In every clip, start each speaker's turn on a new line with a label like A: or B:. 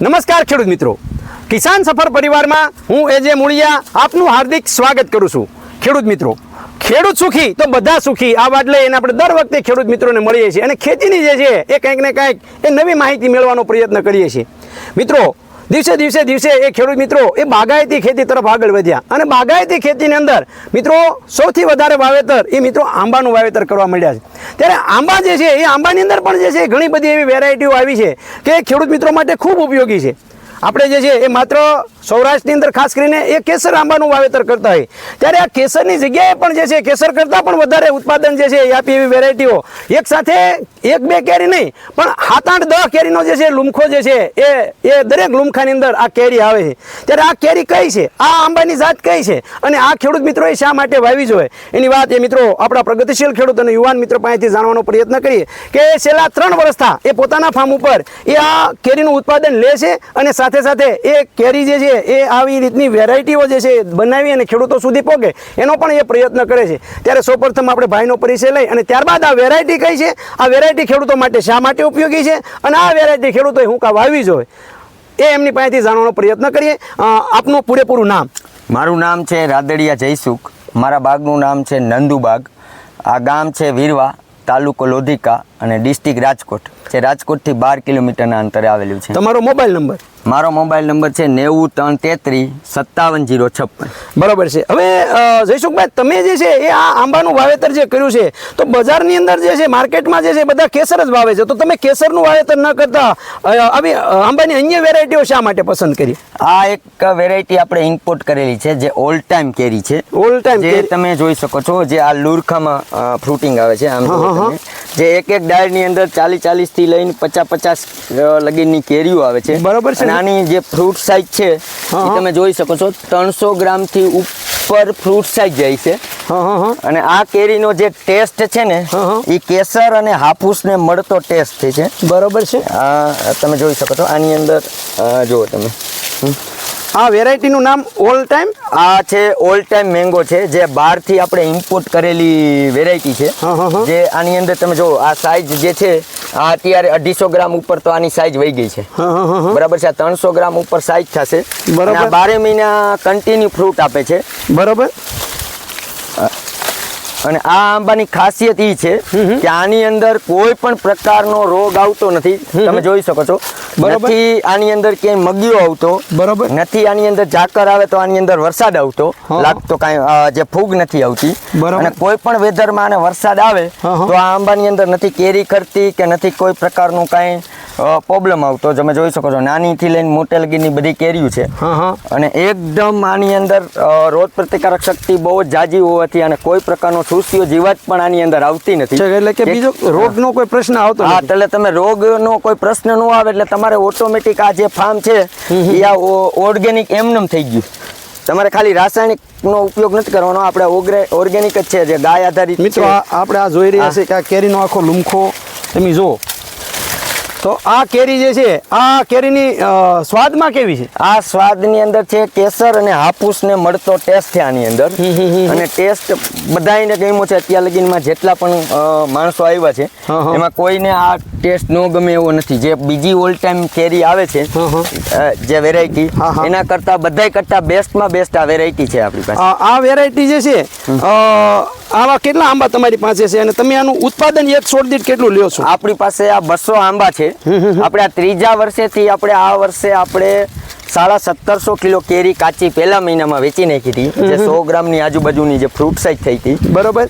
A: નમસ્કાર ખેડૂત મિત્રો. કિસાન સફર પરિવારમાં હું એજે મૂળિયા આપનું હાર્દિક સ્વાગત કરું છું. ખેડૂત મિત્રો, ખેડૂત સુખી તો બધા સુખી. આ વાત લઈને આપણે દર વખતે ખેડૂત મિત્રોને મળીએ છીએ અને ખેતીની જે છે એ કંઈક ને કંઈક એ નવી માહિતી મેળવવાનો પ્રયત્ન કરીએ છીએ. મિત્રો દિવસે દિવસે દિવસે એ ખેડૂત મિત્રો, એ બાગાયતી ખેતી તરફ આગળ વધ્યા. અને બાગાયતી ખેતીની અંદર મિત્રો, સૌથી વધારે વાવેતર એ મિત્રો આંબાનું વાવેતર કરવા મળ્યા છે. ત્યારે આંબા જે છે, એ આંબાની અંદર પણ જે છે, ઘણી બધી એવી વેરાયટીઓ આવી છે કે ખેડૂત મિત્રો માટે ખૂબ ઉપયોગી છે. આપણે જે છે, એ માત્ર સૌરાષ્ટ્રની અંદર ખાસ કરીને એ કેસર આંબાનું વાવેતર કરતા હોય. ત્યારે આ કેસરની જગ્યાએ પણ જે છે, કેસર કરતાં પણ વધારે ઉત્પાદન જે છે, એ આપી એવી વેરાયટીઓ એક સાથે એક બે કેરી નહીં, પણ સાત આઠ દસ કેરીનો જે છે, લુમખો જે છે, એ એ દરેક લુમખાની અંદર આ કેરી આવે છે. ત્યારે આ કેરી કઈ છે? આ આંબાની જાત કઈ છે? અને આ ખેડૂત મિત્રોએ શા માટે વાવી જોઈએ? એની વાત એ મિત્રો આપણા પ્રગતિશીલ ખેડૂત અને યુવાન મિત્રો પાસેથી જાણવાનો પ્રયત્ન કરીએ કે છેલ્લા ત્રણ વર્ષથી એ પોતાના ફાર્મ ઉપર એ આ કેરીનું ઉત્પાદન લે છે અને સાથે સાથે એ કેરી જે છે એ આવી રીતની વેરાયટીઓ જે છે બનાવી અને ખેડૂતો સુધી પહોંચે એનો પણ એ પ્રયત્ન કરે છે. ત્યારે સૌપ્રથમ આપણે ભાઈનો પરિચય લઈ અને ત્યારબાદ આ વેરાયટી કઈ છે? આ વેરાયટી ખેડૂતો માટે શા માટે ઉપયોગી છે? અને આ વેરાયટી ખેડૂતોએ હું કા વાવી જોઈએ? એ એમની પાસેથી જાણવાનો પ્રયત્ન કરીએ. આપનું પૂરેપૂરું નામ.
B: મારું નામ છે રાદડિયા જયસુખ. મારા બાગનું નામ છે નંદુબાગ આ ગામ છે વીરવા તાલુકો લોધિકા અને ડિસ્ટ્રિક્ટ રાજકોટ જે રાજકોટથી બાર કિલોમીટરના અંતરે આવેલું છે.
A: તમારો મોબાઈલ નંબર?
B: મારો મોબાઈલ નંબર છે નેવું ત્રણ તેત્રીસ સત્તાવન જીરો છપ્પન.
A: બરાબર છે. હવે જયસુખભાઈ તમે જે છે એ આ આંબાનું વાવેતર જે કર્યું છે તો બજારની અંદર જે છે માર્કેટમાં જે છે બધા કેસર જ વાવે છે. તો તમે કેસરનું વાવેતર ન કરતા આવી આંબાની અન્ય વેરાયટીઓ શા માટે પસંદ કરી?
B: આ એક વેરાયટી આપણે ઇમ્પોર્ટ કરેલી છે જે ઓલ ટાઈમ કેરી છે.
A: ઓલ ટાઈમ
B: જે તમે જોઈ શકો છો જે આ લુરખામાં ફ્રૂટિંગ આવે છે આમ જે એક એક ડાળની અંદર ચાલીસ ચાલીસથી લઈને પચાસ પચાસ લગીની કેરીઓ આવે છે.
A: બરાબર છે.
B: અને આની જે ફ્રૂટ સાઇઝ છે એ તમે જોઈ શકો છો ત્રણસો ગ્રામથી ઉપર ફ્રૂટ સાઇઝ જાય છે.
A: હા હા હા.
B: અને આ કેરીનો જે ટેસ્ટ છે ને. એ કેસર અને હાફૂસને મળતો ટેસ્ટ છે.
A: બરોબર છે.
B: તમે જોઈ શકો છો આની અંદર જુઓ તમે.
A: આ વેરાયટીનું નામ ઓલ ટાઈમ
B: આ છે ઓલ ટાઈમ મેંગો છે જે બહારથી આપણે ઇમ્પોર્ટ કરેલી વેરાયટી છે.
A: હા, હા, હા.
B: જે આની અંદર તમે જો આ સાઈઝ જે છે આ અત્યારે અઢીસો ગ્રામ ઉપર તો આની સાઈઝ વહી ગઈ છે. બરાબર છે આ ત્રણસો ગ્રામ ઉપર સાઈઝ થશે.
A: બરાબર.
B: બારે મહિના કન્ટિન્યુ ફ્રૂટ આપે છે.
A: બરાબર.
B: અને આ આંબાની ખાસિયત એ છે કે આની અંદર કોઈ પણ પ્રકારનો રોગ આવતો નથી. તમે જોઈ શકો છો.
A: બરાબર.
B: નથી આની અંદર ક્યાંય મગીઓ આવતો.
A: બરોબર.
B: નથી આની અંદર ઝાકર આવે તો આની અંદર વરસાદ આવતો. લાગતો કાંઈ જે ફૂગ નથી આવતી. અને કોઈ પણ વેધરમાં આને વરસાદ આવે. તો આ આંબાની અંદર નથી કેરી કરતી કે નથી કોઈ પ્રકારનું કાંઈ પ્રોબ્લેમ આવતો તમે જોઈ શકો છો. નાનીથી લઈને મોટે લગીની બધી કેરીઓ છે.
A: હા હા.
B: અને એકદમ આની અંદર રોગ પ્રતિકારક શક્તિ બહુ જ જાજી હોવાથી અને કોઈ પ્રકારનો સુસ્તીઓ જીવાત પણ આની અંદર આવતી નથી.
A: એટલે કે બીજો રોગનો કોઈ પ્રશ્ન આવતો
B: હા એટલે તમે રોગનો કોઈ પ્રશ્ન ન આવે એટલે તમારે ઓટોમેટિક આ જે ફાર્મ છે એ આ ઓર્ગેનિક એમનેમ થઈ ગયું. તમારે ખાલી રાસાયણિક નો ઉપયોગ નથી કરવાનો આપણે ઓર્ગેનિક જ છે જે ગાય આધારિત
A: મિત્રો આપણે આ જોઈ રહ્યા છે કે આ કેરીનો આખો લુમખો તમે જુઓ. તો આ કેરી જે છે આ કેરીની સ્વાદમાં કેવી છે?
B: આ સ્વાદની અંદર છે કેસર અને હાપુસને મળતો ટેસ્ટ છે આની અંદર. અને ટેસ્ટ બધાને ગમ્યો છે અત્યાર લગીનમાં જેટલા પણ માણસો આવ્યા છે. એમાં કોઈને આ ટેસ્ટ નો ગમે એવો નથી. જે બીજી ઓલ ટાઈમ કેરી આવે છે જે વેરાયટી. એના કરતા બધાય કરતા બેસ્ટમાં બેસ્ટ આ વેરાયટી છે આપણી પાસે.
A: આ વેરાયટી જે છે આવા કેટલા આંબા તમારી પાસે છે અને તમે આનું ઉત્પાદન એક છોડ દીઠ કેટલું લ્યો છો?
B: આપણી પાસે આ બસો આંબા છે. આપણે આ ત્રીજા વર્ષેથી આપણે આ વર્ષે આપણે સાડા સત્તરસો કિલો કેરી કાચી પહેલા મહિનામાં વેચી નાખી હતી. જે સો ગ્રામની આજુબાજુની જે ફ્રૂટ સાઇઝ થઈ હતી.
A: બરોબર.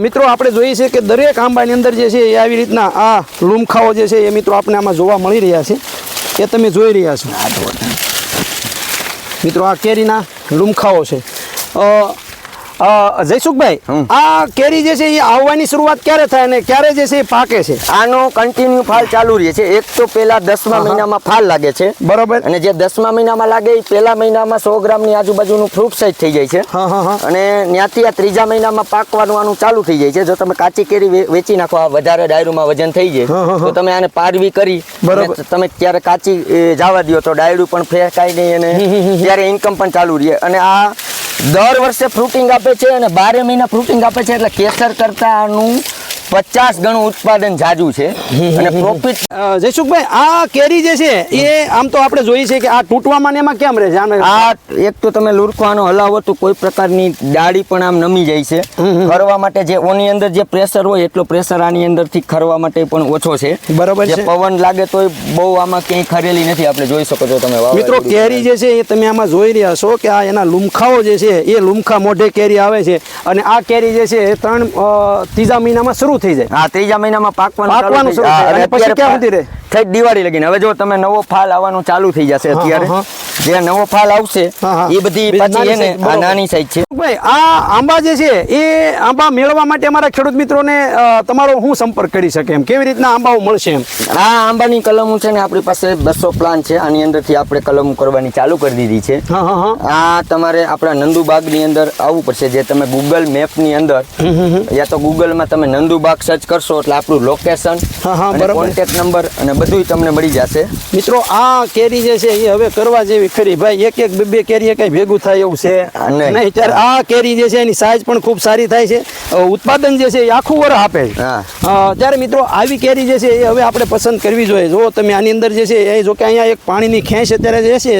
A: મિત્રો, આપણે જોઈએ છે કે દરેક આંબાની અંદર જે છે એ આવી રીતના આ લુમખાઓ જે છે એ મિત્રો આપણે આમાં જોવા મળી રહ્યા છે. એ તમે જોઈ રહ્યા છો. મિત્રો, આ કેરીના લુમખાઓ છે. જયસુખભાઈ. આ કેરી જે છે એ આવવાની શરૂઆત ક્યારે થાય અને ક્યારે જે છે એ પાકે છે?
B: આનો કન્ટિન્યુ ફાલ ચાલુ રહે છે. એક તો પેલા દસમા મહિનામાં ફાલ લાગે છે.
A: બરોબર.
B: અને જે દસમા મહિનામાં લાગે એ પહેલા મહિનામાં સો ગ્રામની આજુબાજુનું ફ્રૂટ સાઈઝ થઈ જાય છે. અને ત્યાંથી આ ત્રીજા મહિનામાં પાકવાનું આનું ચાલુ થઈ જાય છે. જો તમે કાચી કેરી વેચી નાખો આ વધારે ડાયરુમાં વજન થઈ જાય તો તમે આને પારવી કરી
A: બરોબર.
B: તમે ત્યારે કાચી જવા દો તો ડાયરું પણ ફેંકાય નહીં અને ત્યારે ઇન્કમ પણ ચાલુ રહે. અને આ દર વર્ષે ફ્રૂટિંગ આપે છે અને બારે મહિના ફ્રૂટિંગ આપે છે એટલે કેસર કરતા આનું પચાસ ગણું ઉત્પાદન જાજુ છે અને પ્રોફિટ
A: જયસુખભાઈ આ કેરી જે છે એ આમ તો આપણે જોઈએ છે કે આ તૂટવામાં ને એમાં કેમ રહે છે?
B: આ એક તો તમે લુરખવાનો હલાવો તો કોઈ પ્રકારની ડાળી પણ આમ નમી જાય છે. ખરવા માટે જે ઓની અંદર જે પ્રેશર હોય એટલો પ્રેશર આની અંદરથી ખરવા માટે પણ ઓછો છે.
A: બરાબર છે.
B: પવન લાગે તોય બહુ આમાં ક્યાંય ખરેલી નથી આપણે જોઈ શકો છો તમે
A: મિત્રો કેરી જે છે એ તમે આમાં જોઈ રહ્યા છો કે આ એના લુમખાઓ જે છે એ લુમખા મોઢે કેરી આવે છે. અને આ કેરી જે છે એ ત્રણ ત્રીજા મહિનામાં શરૂ થઈ જાય.
B: હા ત્રીજા મહિનામાં પાકવાનું
A: પાકવાનું શરૂ થઈ
B: જાય.
A: અને પછી ક્યાં સુધી રહે?
B: થઈ દિવાળી લગીને. હવે જો તમે નવો ફાલ આવવાનું ચાલુ થઈ જશે અત્યારે. જે નવો ફાલ આવશે. એ બધી પાછી એને આ નાની સાઈઝ છે.
A: ભાઈ આ આંબા જે છે એ આંબા મેળવવા માટે અમારા ખેડૂત મિત્રોને તમારો હું સંપર્ક કરી શકે એમ? કેવી રીતના આંબાઓ મળશે એમ?
B: આ આંબાની કલમો છે ને આપણી પાસે બસો પ્લાન છે. આની અંદરથી આપણે કલમો કરવાની ચાલુ કરી દીધી છે. આ તમારે આપણા નંદુબાગની અંદર આવવું પડશે. જે તમે ગૂગલ મેપની અંદર યા તો ગૂગલમાં તમે નંદુબાગ સર્ચ કરશો એટલે આપણું લોકેશન અને કોન્ટેક્ટ નંબર અને બધું તમને મળી જશે.
A: મિત્રો આ કેરી જે છે એ હવે કરવા જેવી ખરી ભાઈ એક એક બે બે કેરી કઈ ભેગું થાય એવું છે?
B: નહીં.
A: ત્યારે આ કેરી જે છે એની સાઈઝ પણ ખૂબ સારી થાય છે. ઉત્પાદન જે છે એ આખું વર આપે છે. ત્યારે મિત્રો આવી કેરી જે છે એ હવે આપણે પસંદ કરવી જોઈએ. જો તમે આની અંદર જે છે એ જો કે અહીંયા એક પાણીની ખેંચ અત્યારે જે છે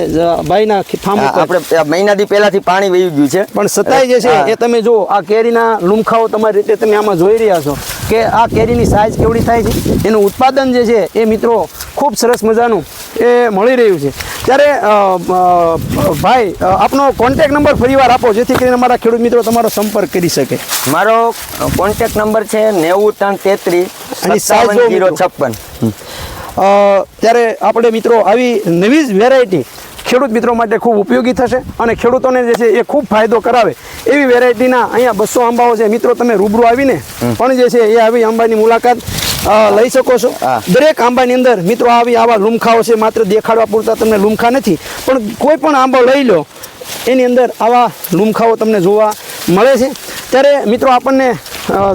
A: ભાઈના ફાર્મ
B: આપણે મહિનાથી પહેલાથી પાણી વહી ગયું છે.
A: પણ છતાંય જે છે એ તમે જો આ કેરીના લુમખાઓ તમારી રીતે તમે આમાં જોઈ રહ્યા છો. કે આ કેરીની સાઇઝ કેવડી થાય છે એનું ઉત્પાદન જે છે એ મિત્રો ખૂબ સરસ મજાનું એ મળી રહ્યું છે. ત્યારે ભાઈ આપનો કોન્ટેક નંબર ફરીવાર આપો જેથી કરીને અમારા ખેડૂત મિત્રો તમારો સંપર્ક કરી શકે.
B: મારો કોન્ટેક નંબર છે નેવું ત્રણ તેત્રીસ જીરો છપ્પન.
A: ત્યારે આપણે મિત્રો આવી નવી જ વેરાયટી ખેડૂત મિત્રો માટે ખૂબ ઉપયોગી થશે અને ખેડૂતોને જે છે એ ખૂબ ફાયદો કરાવે એવી વેરાયટીના અહીંયા બસો આંબાઓ છે. મિત્રો તમે રૂબરૂ આવીને પણ જે છે એ આવી આંબાની મુલાકાત લઈ શકો છો. દરેક આંબાની અંદર મિત્રો આવી આવા લુમખાઓ છે માત્ર દેખાડવા પૂરતા તમને લુમખા નથી પણ કોઈ પણ આંબો લઈ લો એની અંદર આવા લુમખાઓ તમને જોવા મળે છે. ત્યારે મિત્રો આપણને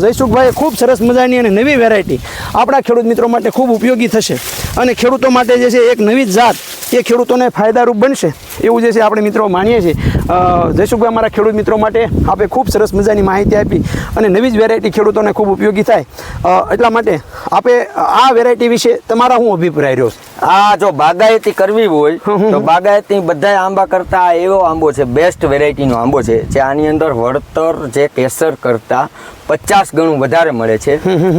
A: જયસુખભાઈએ ખૂબ સરસ મજાની અને નવી વેરાયટી આપણા ખેડૂત મિત્રો માટે ખૂબ ઉપયોગી થશે. અને ખેડૂતો માટે જે છે એક નવી જાત એ ખેડૂતોને ફાયદારૂપ બનશે. એવું જે છે આપણે મિત્રો માણીએ છીએ. જયસુખભાઈ અમારા ખેડૂત મિત્રો માટે આપે ખૂબ સરસ મજાની માહિતી આપી અને નવી જ વેરાયટી ખેડૂતોને ખૂબ ઉપયોગી થાય. એટલા માટે આપે આ વેરાયટી વિશે તમારા હું અભિપ્રાય રહ્યો
B: આ જો બાગાયતી કરવી હોય તો બાગાયતી બધા આંબા કરતા આ એવો આંબો છે બેસ્ટ વેરાયટીનો આંબો છે જે આની અંદર વળતર જે કેસર કરતા પચાસ ગણું વધારે મળે છે.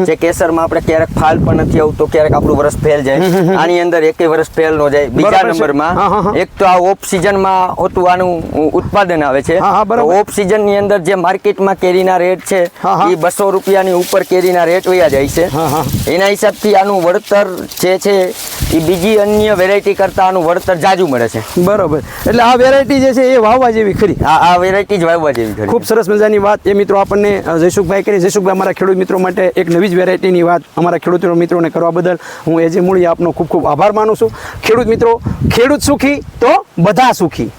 B: જે કેસરમાં આપણે ક્યારેક ફાલ પણ નથી આવતો ક્યારેક આપણું વરસ ફેલ જાય. આની અંદર એકેય વરસ ફેલ નો જાય. બીજા નંબરમાં. એક તો આ ઓફ સિઝનમાં હોતું આનું ઉત્પાદન આવે છે. ઓફ સિઝનની અંદર જે માર્કેટમાં કેરીના રેટ છે. એ બસો રૂપિયાની ઉપર કેરીના રેટ વયા જાય છે. એના હિસાબથી આનું વળતર જે છે એ બીજી અન્ય વેરાયટી કરતાં આનું વળતર જાજુ મળે છે.
A: બરોબર. એટલે આ વેરાયટી જે છે એ વાવવા જેવી ખરી.
B: આ આ વેરાયટી જ વાવવા જેવી ખરી.
A: ખૂબ સરસ મજાની વાત એ મિત્રો આપણને જયસુખભાઈ કરી. જયસુખભાઈ અમારા ખેડૂત મિત્રો માટે એક નવી જ વેરાયટીની વાત અમારા ખેડૂત મિત્રોને કરવા બદલ હું એજે મૂળી આપનો ખૂબ ખૂબ આભાર માનું છું. ખેડૂત મિત્રો ખેડૂત સુખી તો બધા સુખી